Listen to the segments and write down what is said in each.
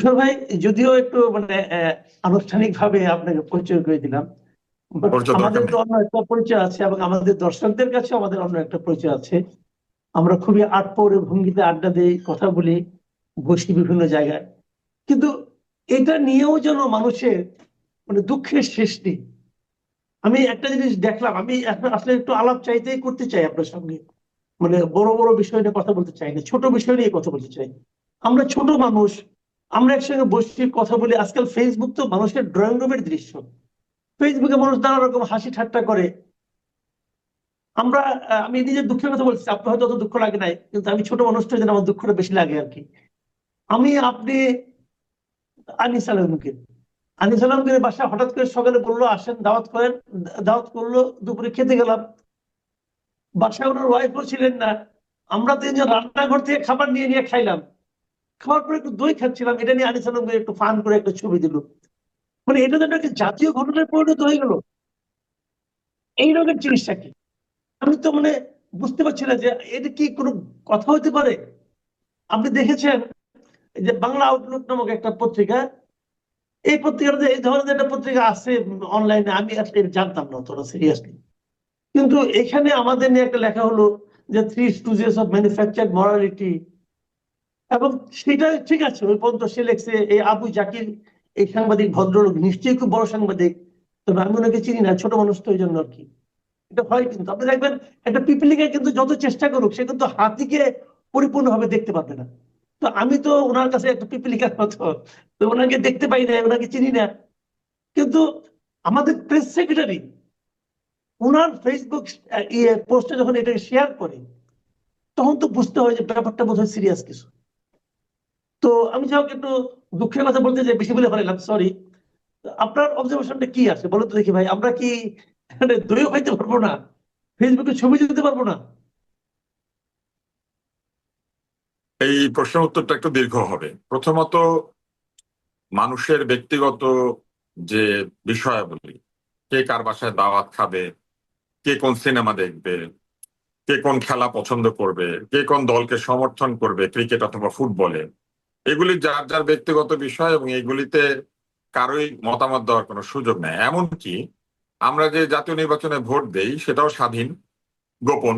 তুষার ভাই যদিও একটু মানে আনুষ্ঠানিক ভাবে আপনাকে পরিচয় করে দিলাম আমাদের তো অন্য একটা পরিচয় আছে এবং আমাদের দর্শকদের কাছে আমাদের অন্য একটা পরিচয় আছে। আমরা খুবই আটপৌরে ভঙ্গিতে আড্ডা দিই কথা বলি বসি বিভিন্ন জায়গায়। কিন্তু এটা নিয়েও যেন মানুষের মানে দুঃখের শেষ নেই। আমি একটা জিনিস দেখলাম আমি এখন আসলে একটু আলাপ চাইতেই করতে চাই আপনার সঙ্গে। মানে বড় বড় বিষয় নিয়ে কথা বলতে চাই না ছোট বিষয় নিয়ে কথা বলতে চাই। আমরা ছোট মানুষ আমরা একসঙ্গে বসে কথা বলি। আজকাল ফেসবুক তো মানুষের ড্রয়িং রুমের দৃশ্য। ফেসবুকে মানুষ নানা রকম হাসি ঠাট্টা করে। আমরা আমি নিজের দুঃখের কথা বলছি, আপনার হয়তো অত দুঃখ লাগে নাই, কিন্তু আমি ছোট মানুষটা যেন আমার দুঃখটা বেশি লাগে আর কি। আমি, আপনি, আনিস আলমকে আনিস আলমগীর বাসা হঠাৎ করে সকালে বলল, আসেন, দাওয়াত করেন, দাওয়াত করল, দুপুরে খেতে গেলাম। বাসায় ওনার ওয়াইফও ছিলেন না। আমরা তিনজন রান্নাঘর থেকে খাবার নিয়ে নিয়ে খাইলাম। খাওয়ার পরে একটু দই খাচ্ছিলাম, এটা নিয়ে আনিস আলমগীর একটু ফান করে একটা ছবি দিল। মানে এটা যেন একটা জাতীয় ঘটনায় পরিণত হয়ে গেল? এই রকমের জিনিসটা কি? আমি তো মানে বুঝতে পারছি না যে এটা কি কোনো কথা হতে পারে? আপনি দেখেছেন যে বাংলা আউটলুক নামক একটা পত্রিকা? এই পত্রিকাটাতে এই ধরনের একটা পত্রিকা আছে অনলাইনে, আমি আসলে জানতাম না অতটা সিরিয়াসলি কিন্তু এখানে আমাদের নিয়ে একটা লেখা হলো যে three stooges of manufacture morality এবং সেটা ঠিক আছে, ওই পর্যন্ত সে লেখছে, এই আবু জাকির, এই সাংবাদিক, ভদ্রলোক নিশ্চয়ই খুব বড় সাংবাদিক, তবে আমি ওনাকে চিনি না, ছোট মানুষ তো ওই জন্য আর কি। এটা হয় কিন্তু, আপনি দেখবেন, একটা পিপিলিকে কিন্তু যত চেষ্টা করুক, সে কিন্তু হাতিকে পরিপূর্ণভাবে দেখতে পারবে না। তো আমি তো ওনার কাছে একটা পিপিলিকার মতো, তো ওনাকে দেখতে পাই না, ওনাকে চিনি না। কিন্তু আমাদের প্রেস সেক্রেটারি, ওনার ফেসবুক ইয়ে পোস্টে যখন এটা শেয়ার করে, তখন তো বুঝতে হয় যে ব্যাপারটা বোধ হয় সিরিয়াস কিছু। তো আমি যাই একটু দুঃখের কথা বলতে যে বেশি বলে ফেলাম সরি আপনার অবজারভেশনটা কি আছে? বলো তো দেখি ভাই, আমরা কি দইও খাইতে পারব না? ফেসবুকে ছবি দিতে পারব না? এই প্রশ্নের উত্তরটা একটু দীর্ঘ হবে। প্রথমত, মানুষের ব্যক্তিগত যে বিষয়াবলী, কে কার বাসায় দাওয়াত খাবে, কে কোন সিনেমা দেখবে, কে কোন খেলা পছন্দ করবে, কে কোন দলকে সমর্থন করবে, ক্রিকেট অথবা ফুটবলে এগুলি যার যার ব্যক্তিগত বিষয় এবং এগুলিতে কারোই মতামত দেওয়ার কোনো সুযোগ নেই। এমনকি আমরা যে জাতীয় নির্বাচনে ভোট দেই, সেটাও স্বাধীন, গোপন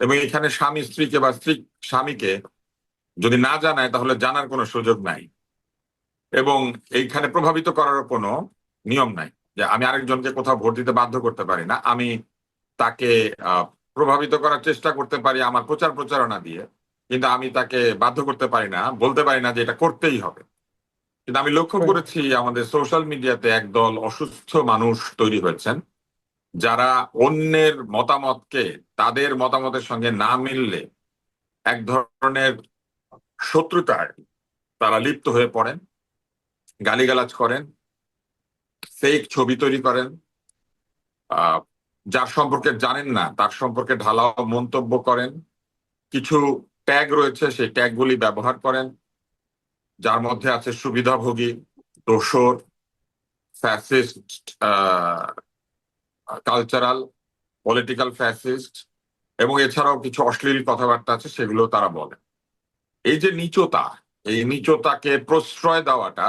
এবং এখানে স্বামী স্ত্রীকে বা স্ত্রী স্বামীকে যদি না জানায়, তাহলে জানার কোনো সুযোগ নাই। এবং এইখানে প্রভাবিত করার কোনো নিয়ম নাই যে আমি আরেকজনকে কোথাও ভোট দিতে বাধ্য করতে পারি না। আমি তাকে প্রভাবিত করার চেষ্টা করতে পারি আমার প্রচার প্রচারণা দিয়ে। কিন্তু আমি তাকে বাধ্য করতে পারি না বলতে পারি না যে এটা করতেই হবে। কিন্তু আমি লক্ষ্য করেছি আমাদের সোশ্যাল মিডিয়াতে একদল অসুস্থ মানুষ তৈরি হয়েছেন যারা অন্যের মতামতকে তাদের মতামতের সঙ্গে না মিললে এক ধরনের শত্রুতায় তারা লিপ্ত হয়ে পড়েন গালিগালাজ করেন ফেক ছবি তৈরি করেন আহ, যার সম্পর্কে জানেন না তার সম্পর্কে ঢালাও মন্তব্য করেন কিছু ট্যাগ রয়েছে, সেই ট্যাগগুলি ব্যবহার করেন। যার মধ্যে আছে সুবিধাভোগী দোসর ফ্যাসিস্ট কালচারাল পলিটিক্যাল ফ্যাসিস্ট এবং এছাড়াও কিছু অশ্লীল কথাবার্তা আছে, সেগুলো তারা বলে। এই যে নিচতা, এই নিচতাকে প্রশ্রয় দেওয়াটা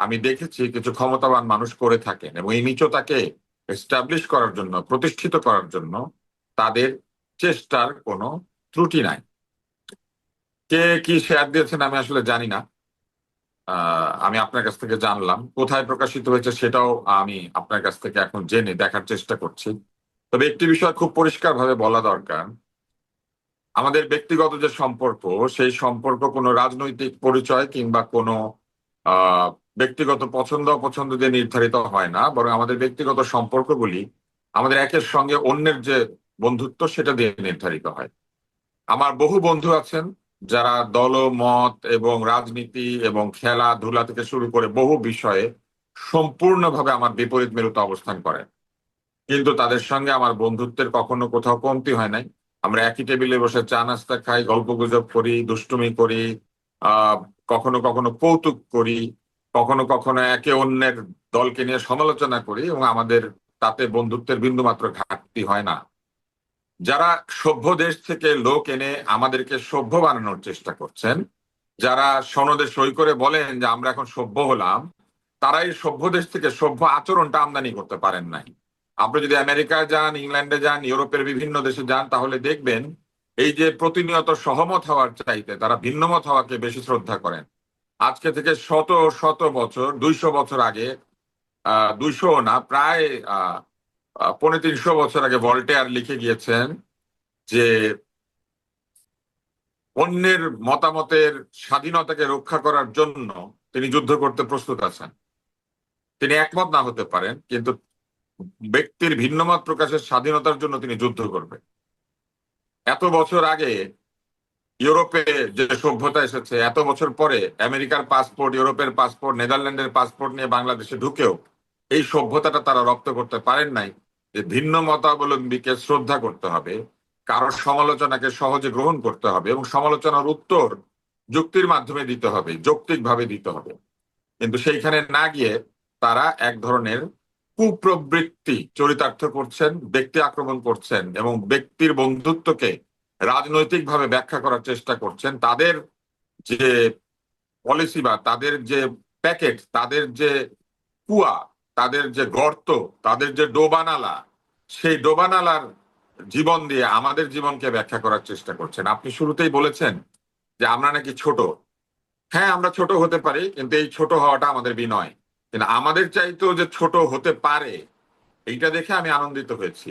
আমি দেখেছি কিছু ক্ষমতাবান মানুষ করে থাকেন, এবং এই নিচতাকে এস্টাবলিশ করার জন্য, প্রতিষ্ঠিত করার জন্য তাদের চেষ্টার কোনো ত্রুটি নাই। কে কি শেয়ার দিয়েছেন আমি আসলে জানি না। আমি আপনার কাছ থেকে জানলাম। কোথায় প্রকাশিত হয়েছে সেটাও আমি আপনার কাছ থেকে এখন জেনে দেখার চেষ্টা করছি। তবে একটি বিষয় খুব পরিষ্কারভাবে বলা দরকার। আমাদের ব্যক্তিগত যে সম্পর্ক, সেই সম্পর্ক কোনো রাজনৈতিক পরিচয় কিংবা কোনো ব্যক্তিগত পছন্দ অপছন্দ দিয়ে নির্ধারিত হয় না। বরং আমাদের ব্যক্তিগত সম্পর্কগুলি আমাদের একের সঙ্গে অন্যের যে বন্ধুত্ব সেটা দিয়ে নির্ধারিত হয়। আমার বহু বন্ধু আছেন যারা দলমত এবং রাজনীতি এবং খেলাধুলা থেকে শুরু করে বহু বিষয়ে সম্পূর্ণভাবে আমার বিপরীত মেরুতে অবস্থান করেন কিন্তু তাদের সঙ্গে আমার বন্ধুত্বের কখনো কোথাও কমতি হয় নাই। আমরা একই টেবিলে বসে চা নাস্তা খাই, গল্প গুজব করি, দুষ্টুমি করি কখনো কখনো কৌতুক করি, কখনো কখনো একে অন্যের দলকে নিয়ে সমালোচনা করি এবং আমাদের তাতে বন্ধুত্বের বিন্দুমাত্র ঘাটতি হয় না। যারা সভ্য দেশ থেকে লোক এনে আমাদেরকে সভ্য বানানোর চেষ্টা করছেন যারা সনদে সই করে বলেন যে আমরা এখন সভ্য হলাম তারা এই সভ্য দেশ থেকে সভ্য আচরণটা আমদানি করতে পারেন নাই। আপনি যদি আমেরিকায় যান ইংল্যান্ডে যান ইউরোপের বিভিন্ন দেশে যান তাহলে দেখবেন এই যে প্রতিনিয়ত সহমত হওয়ার চাইতে তারা ভিন্নমত হওয়াকে বেশি শ্রদ্ধা করেন। আজকে থেকে শত শত বছর দুইশো বছর আগে আহ দুইশো না প্রায় আহ, পৌনে তিনশো বছর আগে ভল্টেয়ার লিখে গিয়েছেন যে অন্যের মতামতের স্বাধীনতাকে রক্ষা করার জন্য তিনি যুদ্ধ করতে প্রস্তুত আছেন। তিনি একমত না হতে পারেন, কিন্তু ব্যক্তির ভিন্নমত প্রকাশের স্বাধীনতার জন্য তিনি যুদ্ধ করবেন। এত বছর আগে ইউরোপে যে সভ্যতা এসেছে, এত বছর পরে আমেরিকার পাসপোর্ট, ইউরোপের পাসপোর্ট, নেদারল্যান্ডের পাসপোর্ট নিয়ে বাংলাদেশে ঢুকেও এই সভ্যতাটা তারা রপ্ত করতে পারেন নাই। যে ভিন্ন মতাবলম্বীকে শ্রদ্ধা করতে হবে, কারোর সমালোচনাকে সহজে গ্রহণ করতে হবে এবং সমালোচনার উত্তর যুক্তির মাধ্যমে দিতে হবে, যৌক্তিকভাবে দিতে হবে। কিন্তু সেইখানে না গিয়ে তারা এক ধরনের কুপ্রবৃত্তি, চরিতার্থ করছেন, ব্যক্তি আক্রমণ করছেন এবং ব্যক্তির বন্ধুত্বকে রাজনৈতিকভাবে ব্যাখ্যা করার চেষ্টা করছেন। তাদের যে পলিসি বা তাদের যে প্যাকেট তাদের যে কুয়া তাদের যে গর্ত, তাদের যে ডোবানালা, সেই ডোবানালার জীবন দিয়ে আমাদের জীবনকে ব্যাখ্যা করার চেষ্টা করছেন। আপনি শুরুতেই বলেছেন যে আমরা নাকি ছোট। হ্যাঁ আমরা ছোট হতে পারি, কিন্তু এই ছোট হওয়াটা আমাদের বিনয়। কিন্তু আমাদের চাইতেও যে ছোট হতে পারে, এইটা দেখে আমি আনন্দিত হয়েছি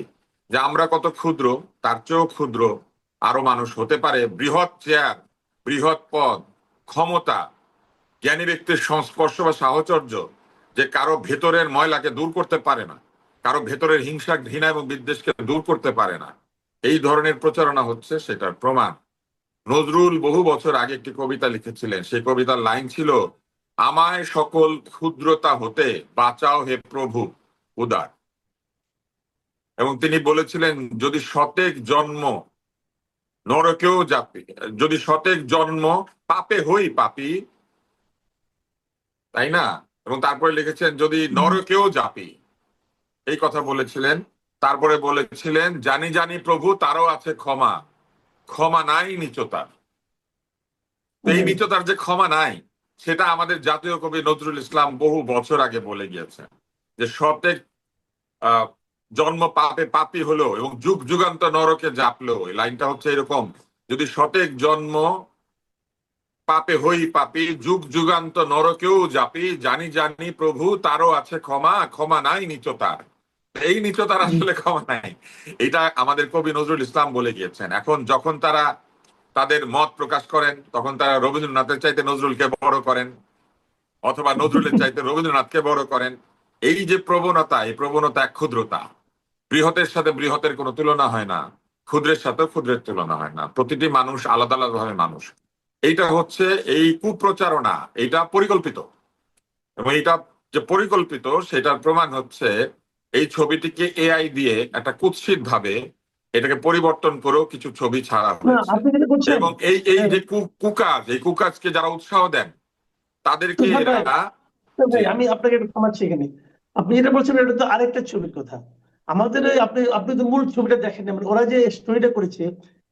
যে আমরা কত ক্ষুদ্র, তার চেয়েও ক্ষুদ্র আরও মানুষ হতে পারে। বৃহৎ চেয়ার, বৃহৎ পদ, ক্ষমতা, জ্ঞানী ব্যক্তির সংস্পর্শ বা সাহচর্য যে কারও ভেতরের ময়লাকে দূর করতে পারে না, কারও ভেতরের হিংসা, ঘৃণা এবং বিদ্বেষকে দূর করতে পারে না। এই ধরনের প্রচারণা হচ্ছে সেটার প্রমাণ। নজরুল বহু বছর আগে একটি কবিতা লিখেছিলেন। সেই কবিতার লাইন ছিল, আমায় সকল ক্ষুদ্রতা হতে বাঁচাও হে প্রভু, উদার। এবং তিনি বলেছিলেন, যদি শতেক জন্ম নরকেও যাপি, যদি শতেক জন্ম পাপে হই পাপি, তাই না? এবং তারপরে লিখেছেন যদি নরকেও জাপি। এই কথা বলেছিলেন। তারপরে বলেছিলেন জানি জানি প্রভু তারও আছে ক্ষমা। ক্ষমা নাই নিচতার। এই নিচতার যে ক্ষমা নাই সেটা আমাদের জাতীয় কবি নজরুল ইসলাম বহু বছর আগে বলে গিয়েছেন যে শতেক আহ, জন্ম পাপে পাপি হলো এবং যুগ যুগান্ত নরকে জাপলো এই লাইনটা হচ্ছে এরকম যদি শতেক জন্ম পাপে হই পাপি যুগ যুগান্ত নরকেও জাপি জানি জানি প্রভু তারও আছে ক্ষমা ক্ষমা নাই নিচতার এই নিচতার আসলে ক্ষমা নাই। এটা আমাদের কবি নজরুল ইসলাম বলে গিয়েছেন। এখন যখন তারা তাদের মত প্রকাশ করেন তখন তারা রবীন্দ্রনাথের চাইতে নজরুলকে বড় করেন অথবা নজরুলের চাইতে রবীন্দ্রনাথকে বড় করেন। এই যে প্রবণতা এই প্রবণতা এক ক্ষুদ্রতা। বৃহতের সাথে বৃহতের কোনো তুলনা হয় না ক্ষুদ্রের সাথে ক্ষুদ্রের তুলনা হয় না। প্রতিটি মানুষ আলাদা আলাদা ভাবে মানুষ। এইটা হচ্ছে এই কুপ্রচারণা এটা পরিকল্পিত। এবং এটা যে পরিকল্পিত সেটার প্রমাণ হচ্ছে এই ছবিটিকে এআই দিয়ে একটা কুৎসিত ভাবে এটাকে পরিবর্তন করেও কিছু ছবি ছাড়া হয়েছে। এবং এই এই যে কু- কুকাজ এই কুকাজকে যারা উৎসাহ দেন তাদেরকে এরা আমি আপনাকে একটু থামাচ্ছি এখানে আপনি যেটা বলছেন এটা তো আরেকটা ছবির কথা। আমাদের আপনি আপনি তো মূল ছবিটা দেখেন মানে ওরা যে স্টোরিটা করেছে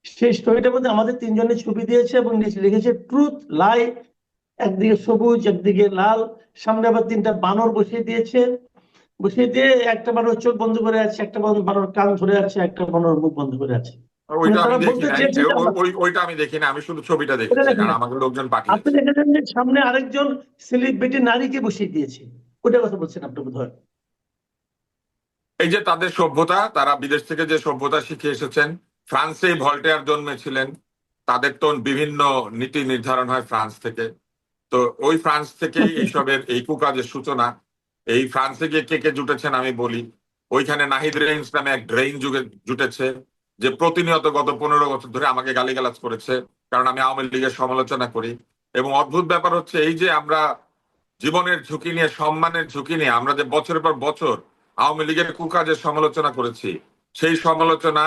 সেই স্টোরিটার মধ্যে আমাদের তিনজনের ছবি দিয়েছে এবং নিচে লিখেছে ট্রুথ লাই একদিকে সবুজ একদিকে লাল। সামনে আবার তিনটা বানর বসিয়ে দিয়েছে। বসিয়ে দিয়ে একটা বানর চোখ বন্ধ করে আছে একটা বানর বানর কান ধরে আছে একটা বানর মুখ বন্ধ করে আছে। ওইটা আমি দেখি আমি না আমি শুধু ছবিটা দেখেছি কারণ আমাকে লোকজন আপনি দেখেছেন যে সামনে আরেকজন সেলিব্রিটি নারীকে বসিয়ে দিয়েছে। ওটা কথা বলছেন আপনি বোধ হয় এই যে তাদের সভ্যতা তারা বিদেশ থেকে যে সভ্যতা শিখে এসেছেন ফ্রান্সে ভল্টেয়ার জন্মেছিলেন। তাদের তো বিভিন্ন নীতি নির্ধারণ হয় ফ্রান্স থেকে। তো ওই ফ্রান্স থেকেই এইসবের এই কুকাজের সূচনা। এই ফ্রান্সে গিয়ে কে কে জুটেছেন আমি বলি। ওইখানে নাহিদ রেইন্স নামে এক ড্রেইন যুগে জুটেছে যে প্রতিনিয়ত গত পনেরো বছর ধরে আমাকে গালিগালাজ করেছে কারণ আমি আওয়ামী লীগের সমালোচনা করি। এবং অদ্ভুত ব্যাপার হচ্ছে এই যে আমরা জীবনের ঝুঁকি নিয়ে সম্মানের ঝুঁকি নিয়ে আমরা যে বছরের পর বছর আওয়ামী লীগের কুকাজের সমালোচনা করেছি সেই সমালোচনা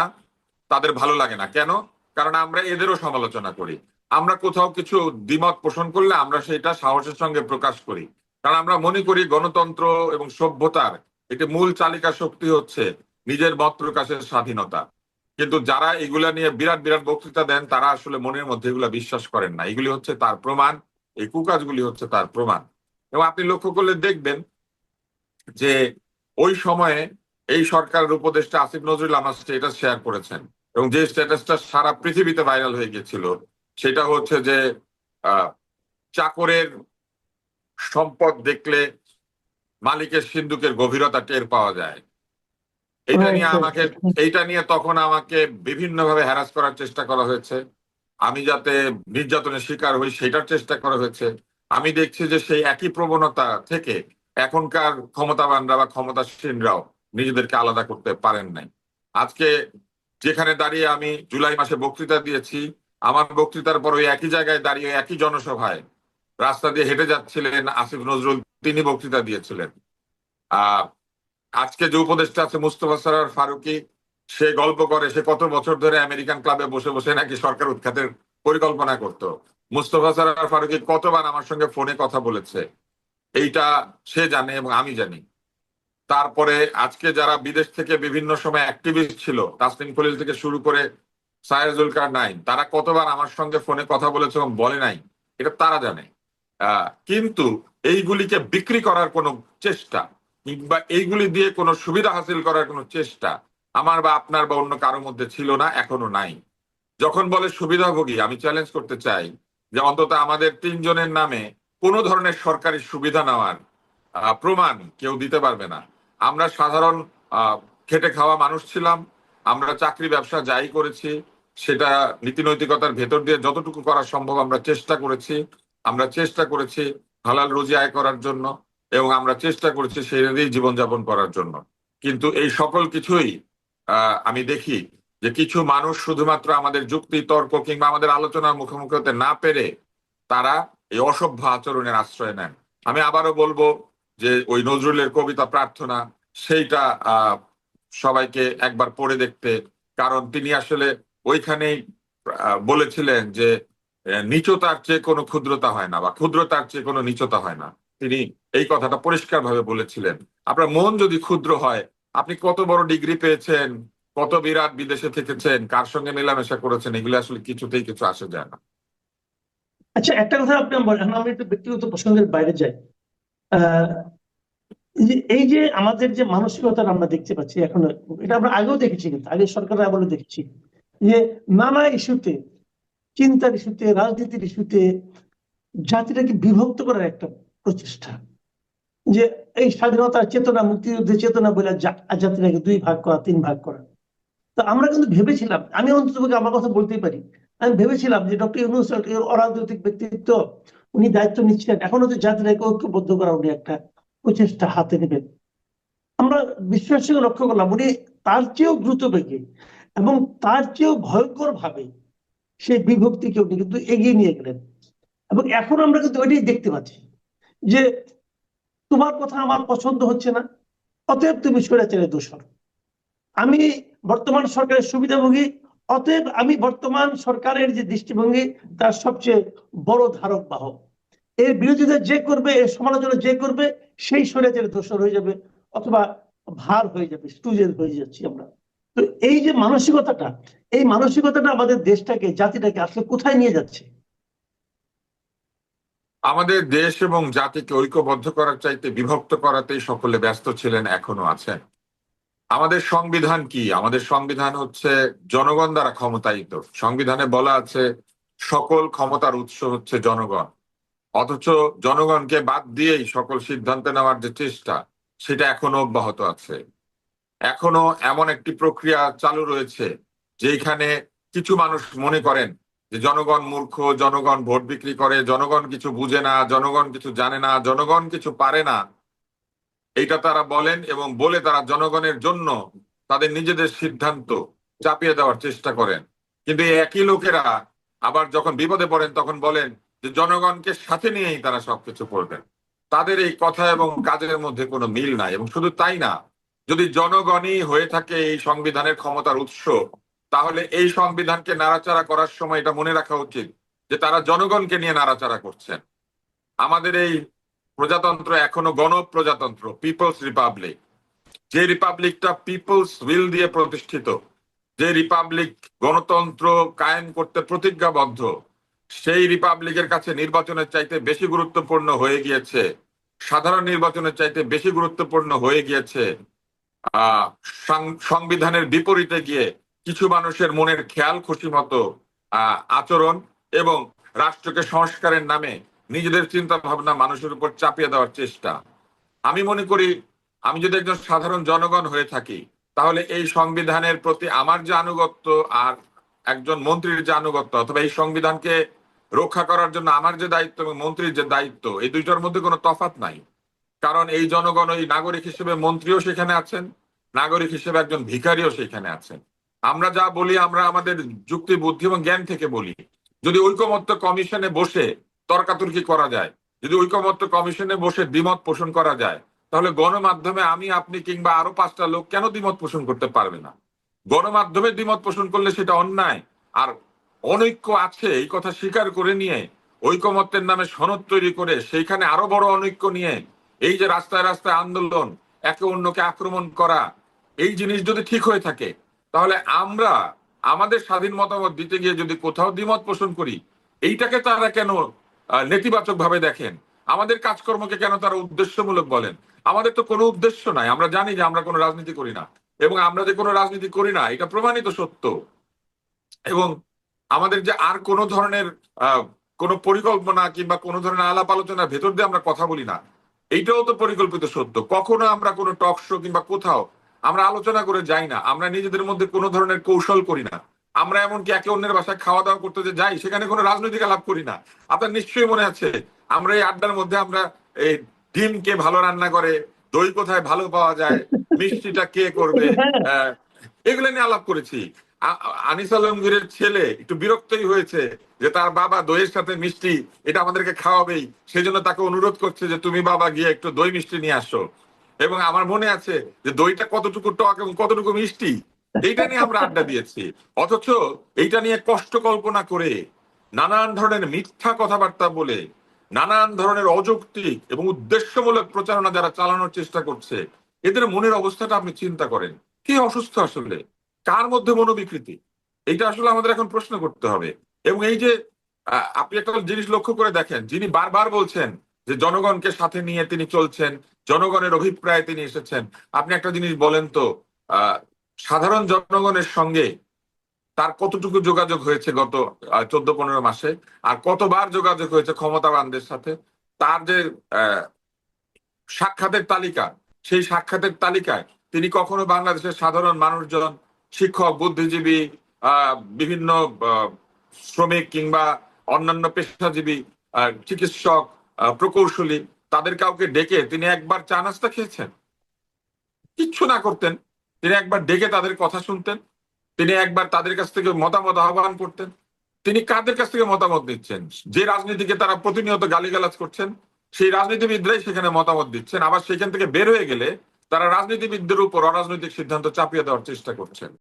তাদের ভালো লাগে না। কেন? কারণ আমরা এদেরও সমালোচনা করি। আমরা কোথাও কিছু দ্বিমত পোষণ করলে আমরা সেটা সাহসের সঙ্গে প্রকাশ করি। কারণ আমরা মনে করি গণতন্ত্র এবং সভ্যতার একটি মূল চালিকা শক্তি হচ্ছে নিজের মত প্রকাশের স্বাধীনতা। কিন্তু যারা এগুলা নিয়ে বিরাট বিরাট বক্তৃতা দেন, তারা আসলে মনের মধ্যে এগুলা বিশ্বাস করেন না। এগুলি হচ্ছে তার প্রমাণ, এই কুকাজগুলি হচ্ছে তার প্রমাণ। এবং আপনি লক্ষ্য করলে দেখবেন যে ওই সময়ে এই সরকারের উপদেষ্টা আসিফ নজরুল আমার স্টেটাস শেয়ার করেছেন। এবং যে স্ট্যাটাসটা সারা পৃথিবীতে ভাইরাল হয়ে গেছিল সেটা হচ্ছে যে চাকরের সম্পদ দেখলে মালিকের সিন্ধুকের গভীরতা টের পাওয়া যায়। এটা নিয়ে আমাকে এইটা নিয়ে তখন আমাকে বিভিন্নভাবে হ্যারাস করার চেষ্টা করা হয়েছে। আমি যাতে নির্যাতনের শিকার হই সেটার চেষ্টা করা হয়েছে। আমি দেখছি যে সেই একই প্রবণতা থেকে এখনকার ক্ষমতাবানরা বা ক্ষমতাসীনরাও নিজেদেরকে আলাদা করতে পারেন নাই। আজকে যেখানে দাঁড়িয়ে আমি জুলাই মাসে বক্তৃতা দিয়েছি, আমার বক্তৃতার পর ওই একই জায়গায় দাঁড়িয়ে একই জনসভায় রাস্তা দিয়ে হেঁটে যাচ্ছিলেন আসিফ নজরুল, তিনি বক্তৃতা দিয়েছিলেন। আজকে যে উপদেষ্টা আছে মুস্তফা সরার ফারুকি, সে গল্প করে সে কত বছর ধরে আমেরিকান ক্লাবে বসে বসে নাকি সরকার উৎখাতের পরিকল্পনা করত। মুস্তফা সরার ফারুকি কতবার আমার সঙ্গে ফোনে কথা বলেছে, এইটা সে জানে এবং আমি জানি। তারপরে আজকে যারা বিদেশ থেকে বিভিন্ন সময় অ্যাক্টিভিস্ট ছিল তাসলিম খলিল থেকে শুরু করে সায়ের কার নাইন, তারা কতবার আমার সঙ্গে ফোনে কথা বলেছে এবং বলে নাই, এটা তারা জানে। কিন্তু এইগুলিকে বিক্রি করার কোনো চেষ্টা কিংবা এইগুলি দিয়ে কোনো সুবিধা হাসিল করার কোনো চেষ্টা আমার বা আপনার বা অন্য কারোর মধ্যে ছিল না, এখনও নাই। যখন বলে সুবিধাভোগী, আমি চ্যালেঞ্জ করতে চাই যে অন্তত আমাদের তিনজনের নামে কোনো ধরনের সরকারি সুবিধা নেওয়ার প্রমাণ কেউ দিতে পারবে না। আমরা সাধারণ খেটে খাওয়া মানুষ ছিলাম, আমরা চাকরি ব্যবসা যাই করেছি, সেটা নীতি নৈতিকতার ভেতর দিয়ে যতটুকু করা সম্ভব আমরা চেষ্টা করেছি, আমরা চেষ্টা করেছি হালাল রুজি আয় করার জন্য এবং আমরা চেষ্টা করেছি সেই দিয়েই জীবনযাপন করার জন্য। কিন্তু এই সকল কিছুই আমি দেখি যে কিছু মানুষ শুধুমাত্র আমাদের যুক্তি, তর্ক কিংবা আমাদের আলোচনার মুখোমুখি হতে না পেরে তারা এই অসভ্য আচরণের আশ্রয় নেন। আমি আবারও বলব যে ওই নজরুলের কবিতা প্রার্থনা, সেইটা সবাইকে একবার পড়ে দেখতে। কারণ তিনি আসলে ওইখানেই বলেছিলেন যে নিচতার চেয়ে কোনো ক্ষুদ্রতা হয় না বা ক্ষুদ্রতার চেয়ে কোনো নিচতা হয় না। তিনি এই কথাটা পরিষ্কার ভাবে বলেছিলেন। আপনার মন যদি ক্ষুদ্র হয়, আপনি কত বড় ডিগ্রি পেয়েছেন, কত বিরাট বিদেশে থেকেছেন, কার সঙ্গে মেলামেশা করেছেন, এগুলো আসলে কিছুতেই কিছু আসে যায় না। আচ্ছা একটা কথা আপনি বলেন আমি একটু ব্যক্তিগত প্রসঙ্গের বাইরে যাই। এই যে- আমাদের যে মানসিকতাটা আমরা দেখতে পাচ্ছি এখন, এটা আমরা আগেও দেখেছি কিন্তু, আগে সরকারের আমলে দেখেছি, যে নানা ইস্যুতে, চিন্তার ইস্যুতে, রাজনীতির ইস্যুতে জাতিটাকে বিভক্ত করার একটা প্রচেষ্টা। যে এই স্বাধীনতার চেতনা, মুক্তিযুদ্ধের চেতনা বলে জাতিটাকে দুই ভাগ করা, তিন ভাগ করা। তো আমরা কিন্তু ভেবেছিলাম, আমি অন্তত আমার কথা বলতেই পারি, আমি ভেবেছিলাম যে ডক্টর ইউনুস অরাজনৈতিক ব্যক্তিত্ব উনি দায়িত্ব নিচ্ছেন এখনও তো জাতিটাকে ঐক্যবদ্ধ করা উনি একটা প্রচেষ্টা হাতে নেবেন। আমরা বিশ্বাসের সঙ্গে লক্ষ্য করলাম, উনি তার চেয়েও দ্রুত বেগে এবং তার চেয়েও ভয়ঙ্কর ভাবে সেই বিভক্তিকে উনি কিন্তু এগিয়ে নিয়ে গেলেন। এবং এখন আমরা কিন্তু ওইটাই দেখতে পাচ্ছি যে তোমার কথা আমার পছন্দ হচ্ছে না, অতএব তুমি স্বৈরাচারের দোষর আমি বর্তমান সরকারের সুবিধাভোগী অতএব আমি বর্তমান সরকারের যে দৃষ্টিভঙ্গি, তার সবচেয়ে বড় ধারক বাহক। এর বিরোধিতা যে করবে, এর সমালোচনা যে করবে, সেই স্বৈরাচারের দোষর হয়ে যাবে, অথবা ভার হয়ে যাবে, স্টুজের হয়ে যাচ্ছি আমরা। তো এই যে মানসিকতাটা, এই মানসিকতাটা আমাদের দেশটাকে, জাতিটাকে আসলে কোথায় নিয়ে যাচ্ছে? আমাদের দেশ এবং জাতিকে ঐক্যবদ্ধ করার চাইতে, বিভক্ত করাতেই সকলে ব্যস্ত ছিলেন, এখনও আছেন। আমাদের সংবিধান কি? আমাদের সংবিধান হচ্ছে জনগণ দ্বারা ক্ষমতায়িত। সংবিধানে বলা আছে, সকল ক্ষমতার উৎস হচ্ছে জনগণ। অথচ জনগণকে বাদ দিয়েই সকল সিদ্ধান্ত নেওয়ার যে চেষ্টা, সেটা এখনও অব্যাহত আছে। এখনও এমন একটি প্রক্রিয়া চালু রয়েছে যেখানে কিছু মানুষ মনে করেন যে জনগণ মূর্খ, জনগণ ভোট বিক্রি করে, জনগণ কিছু বুঝে না, জনগণ কিছু জানে না, জনগণ কিছু পারে না এইটা তারা বলেন এবং বলে তারা জনগণের জন্য তাদের নিজেদের সিদ্ধান্ত চাপিয়ে দেওয়ার চেষ্টা করেন। কিন্তু একই লোকেরা আবার যখন বিপদে পড়েন তখন বলেন যে জনগণকে সাথে নিয়েই তারা সবকিছু করবেন। তাদের এই কথা এবং কাজের মধ্যে কোনো মিল নাই এবং শুধু তাই না, যদি জনগণই হয়ে থাকে এই সংবিধানের ক্ষমতার উৎস, তাহলে এই সংবিধানকে নাড়াচাড়া করার সময় এটা মনে রাখা উচিত যে তারা জনগণকে নিয়ে নাড়াচাড়া করছেন। আমাদের এই প্রজাতন্ত্র এখনও গণপ্রজাতন্ত্র পিপলস রিপাবলিক যে রিপাবলিকটা পিপলস উইল দিয়ে প্রতিষ্ঠিত, যে রিপাবলিক গণতন্ত্র কায়েম করতে প্রতিজ্ঞাবদ্ধ, সেই রিপাবলিকের কাছে নির্বাচনের চাইতে বেশি গুরুত্বপূর্ণ হয়ে গিয়েছে, সাধারণ নির্বাচনের চাইতে বেশি গুরুত্বপূর্ণ হয়ে গিয়েছে সংবিধানের বিপরীতে গিয়ে কিছু মানুষের মনের খেয়াল খুশি মতো আচরণ এবং রাষ্ট্রকে সংস্কারের নামে নিজেদের চিন্তা ভাবনা মানুষের উপর চাপিয়ে দেওয়ার চেষ্টা। আমি মনে করি, আমি যদি একজন সাধারণ জনগণ হয়ে থাকি, তাহলে এই সংবিধানের প্রতি আমার যে আনুগত্য আর একজন মন্ত্রীর যে আনুগত্য অথবা এই সংবিধানকে রক্ষা করার জন্য আমার যে দায়িত্ব এবং মন্ত্রীর যে দায়িত্ব, এই দুইটার মধ্যে কোনো তফাৎ নাই। কারণ এই জনগণ ওই নাগরিক হিসেবে মন্ত্রীও সেখানে আছেন, নাগরিক হিসেবে একজন ভিখারিও সেখানে আছেন। আমরা যা বলি, আমরা আমাদের যুক্তি, বুদ্ধি এবং জ্ঞান থেকে বলি। যদি ঐকমত্য কমিশনে বসে তর্কাতর্কি করা যায়। যদি ঐকমত্য কমিশনে বসে দ্বিমত পোষণ করা যায়, তাহলে গণমাধ্যমে আমি, আপনি কিংবা আরও পাঁচটা লোক কেন দ্বিমত পোষণ করতে পারবে না? গণমাধ্যমে দ্বিমত পোষণ করলে সেটা অন্যায়। আর অনৈক্য আছে, এই কথা স্বীকার করে নিয়ে ঐকমত্যের নামে সনদ তৈরি করে, সেইখানে আরও বড় অনৈক্য নিয়ে, এই যে রাস্তায় রাস্তায় আন্দোলন, একে অন্যকে আক্রমণ করা, এই জিনিস যদি ঠিক হয়ে থাকে, তাহলে আমরা আমাদের স্বাধীন মতামত দিতে গিয়ে যদি কোথাও দ্বিমত পোষণ করি, এইটাকে তারা কেন নেতিবাচক ভাবে দেখেন। আমাদের কাজকর্মকে কেন তারা উদ্দেশ্যমূলক বলেন? আমাদের তো কোনো উদ্দেশ্য নাই। আমরা জানি যে আমরা কোনো রাজনীতি করি না। এবং আমরা যে কোনো রাজনীতি করি না, এটা প্রমাণিত সত্য। এবং আমাদের যে আর কোনো ধরনের কোনো পরিকল্পনা কিংবা কোনো ধরনের আলাপ আলোচনার ভেতর দিয়ে আমরা কথা বলি না। এইটাও তো পরিকল্পিত সত্য। কখনো আমরা কোনো টক শো কিংবা কোথাও আমরা আলোচনা করে যাই না। আমরা নিজেদের মধ্যে কোনো ধরনের কৌশল করি না। আমরা এমনকি একে অন্যের বাসায় খাওয়া দাওয়া করতে যে যাই সেখানে কোনো রাজনৈতিক আলাপ করি না। আপনার নিশ্চয়ই মনে আছে আমরা এই আড্ডার মধ্যে আমরা এই ডিম কে ভালো রান্না করে দই কোথায় ভালো পাওয়া যায় মিষ্টিটা কে করবে আহ, এগুলো নিয়ে আলাপ করেছি। আনিস আলমগীরের ছেলে একটু বিরক্তই হয়েছে যে তার বাবা দইয়ের সাথে মিষ্টি এটা আমাদেরকে খাওয়াবেই সেই জন্য তাকে অনুরোধ করছে যে তুমি বাবা গিয়ে একটু দই মিষ্টি নিয়ে আসো। এবং আমার মনে আছে যে দইটা কতটুকু টক এবং কতটুকু মিষ্টি এইটা নিয়ে আমরা আড্ডা দিয়েছি। অথচ এইটা নিয়ে কষ্ট কল্পনা করে নানান ধরনের মিথ্যা কথাবার্তা বলে, নানান ধরনের অযৌক্তিক এবং উদ্দেশ্যমূলক প্রচারণা যারা চালানোর চেষ্টা করছে, এদের মনের অবস্থাটা আপনি চিন্তা করেন, কে অসুস্থ আসলে? কার মধ্যে মনোবিকৃতি? এইটা আসলে আমাদের এখন প্রশ্ন করতে হবে। এবং এই যে আপনি একটা জিনিস লক্ষ্য করে দেখেন, যিনি বারবার বলছেন যে জনগণকে সাথে নিয়ে তিনি চলছেন, জনগণের অভিপ্রায়ে তিনি এসেছেন, আপনি একটা জিনিস বলেন তো সাধারণ জনগণের সঙ্গে তার কতটুকু যোগাযোগ হয়েছে গত চোদ্দ, পনেরো মাসে, আর কতবার যোগাযোগ হয়েছে ক্ষমতাবানদের সাথে, তার যে সাক্ষাতের তালিকা, সেই সাক্ষাতের তালিকায় তিনি কখনো বাংলাদেশের সাধারণ মানুষজন, শিক্ষক, বুদ্ধিজীবী বিভিন্ন শ্রমিক কিংবা অন্যান্য পেশাজীবী চিকিৎসক প্রকৌশলী, তাদের কাউকে ডেকে তিনি একবার চা নাস্তা খেয়েছেন? কিচ্ছু না করতেন। তিনি একবার ডেকে তাদের কথা শুনতেন। তিনি একবার তাদের কাছ থেকে মতামত আহ্বান করতেন। তিনি কাদের কাছ থেকে মতামত দিচ্ছেন যে রাজনীতিকে তারা প্রতিনিয়ত গালিগালাজ করছেন, সেই রাজনীতিবিদরাই সেখানে মতামত দিচ্ছেন। আবার সেখান থেকে বের হয়ে গেলে তারা রাজনীতিবিদদের উপর অরাজনৈতিক সিদ্ধান্ত চাপিয়ে দেওয়ার চেষ্টা করছেন।